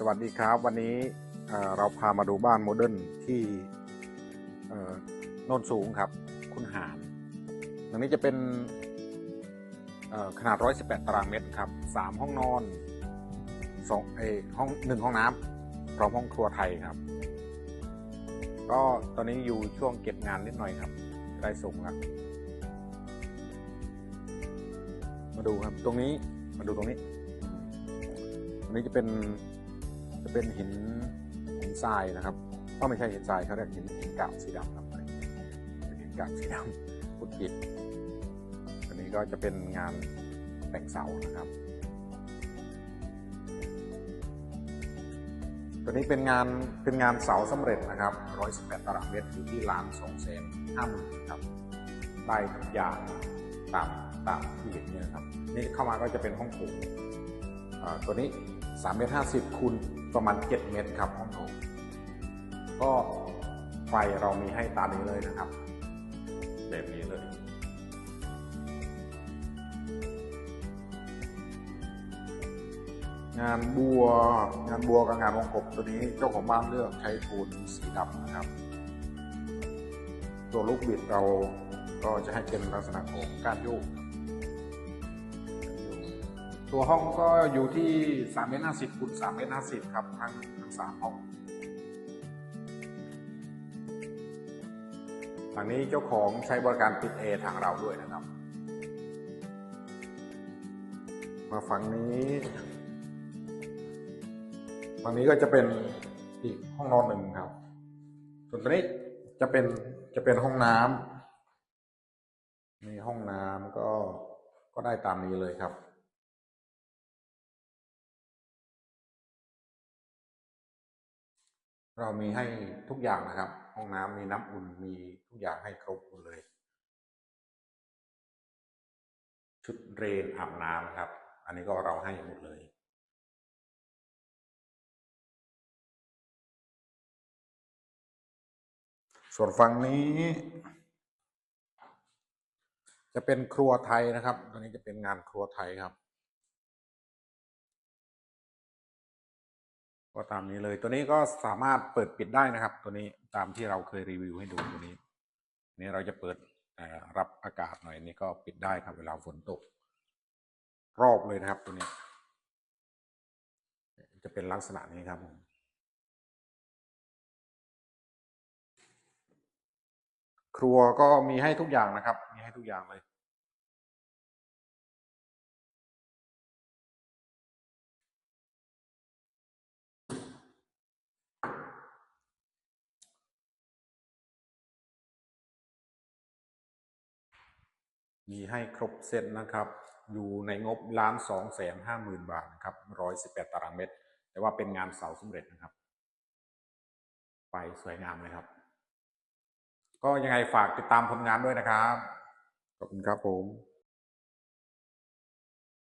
สวัสดีครับ วันนี้เราพามาดูบ้านโมเดิร์นที่โน่นสูงครับคุณหารตรงนี้จะเป็นขนาด 118 ตารางเมตรครับ 3 ห้องนอนสองเออห้องหนึ่งห้องน้ำพร้อมห้องครัวไทยครับ ก็ตอนนี้อยู่ช่วงเก็บงานนิดหน่อยครับ ได้ส่งแล้วมาดูครับตรงนี้มาดูตรงนี้ ตรงนี้จะเป็น จะเป็นหินหินทรายนะครับก็ไม่ใช่หินทรายเขาเรียกหินหินกาบสีดำครับเป็นหินกาบสีดำพุดปิดอันนี้ก็จะเป็นงานแต่งเสานะครับ ตัวนี้เป็นงานเป็นงานเสาสำเร็จนะครับ118ตารางเมตรอยู่ที่ล้าน2แสนห้าหมื่นครับได้ทุกอย่างตามตามที่เห็นเนี่ยนะครับนี่เข้ามาก็จะเป็นห้องโถง ตัวนี้3เมตร50คูณประมาณ 7 เมตรครับห้องโถงก็ไฟเรามีให้ตามนี้เลยนะครับ แบบนี้เลย งานบัวงานบัวกับงานวงกบตัวนี้เจ้าของบ้านเลือกใช้ปูนสีดำนะครับ ตัวลูกบิดเราก็จะให้เป็นลักษณะของการโยก ตัวห้องก็อยู่ที่3เมตร50คูณ3เมตร50ครับทั้งทั้งสามห้องทางนี้เจ้าของใช้บริการติดเอทางเราด้วยนะครับ มาฝั่งนี้ฝั่งนี้ก็จะเป็นอีกห้องนอนหนึ่งครับส่วนตัวนี้จะเป็นจะเป็นห้องน้ำนี่ห้องน้ำก็ก็ได้ตามนี้เลยครับ เรามีให้ทุกอย่างนะครับ ห้องน้ำมีน้ำอุ่นมีทุกอย่างให้ครบหมดเลย ชุดเรนอาบน้ำครับ อันนี้ก็เราให้หมดเลยส่วนฝั่งนี้ จะเป็นครัวไทยนะครับ ตัวนี้จะเป็นงานครัวไทยครับ ก็ตามนี้เลยตัวนี้ก็สามารถเปิดปิดได้นะครับ ตัวนี้ตามที่เราเคยรีวิวให้ดูตัวนี้ นี่เราจะเปิดรับอากาศหน่อยนี่ก็ปิดได้ครับ เวลาฝนตก รอบเลยนะครับตัวนี้ จะเป็นลักษณะนี้ครับผมครัวก็มีให้ทุกอย่างนะครับ มีให้ทุกอย่างเลย มีให้ครบเซตนะครับ อยู่ในงบล้านสองแสนห้าหมื่นบาทนะครับร้อยสิบแปดตารางเมตร แต่ว่าเป็นงานเสาสำเร็จนะครับ ไปสวยงามเลยครับ ก็ยังไงฝากติดตามผลงานด้วยนะครับ ขอบคุณครับผม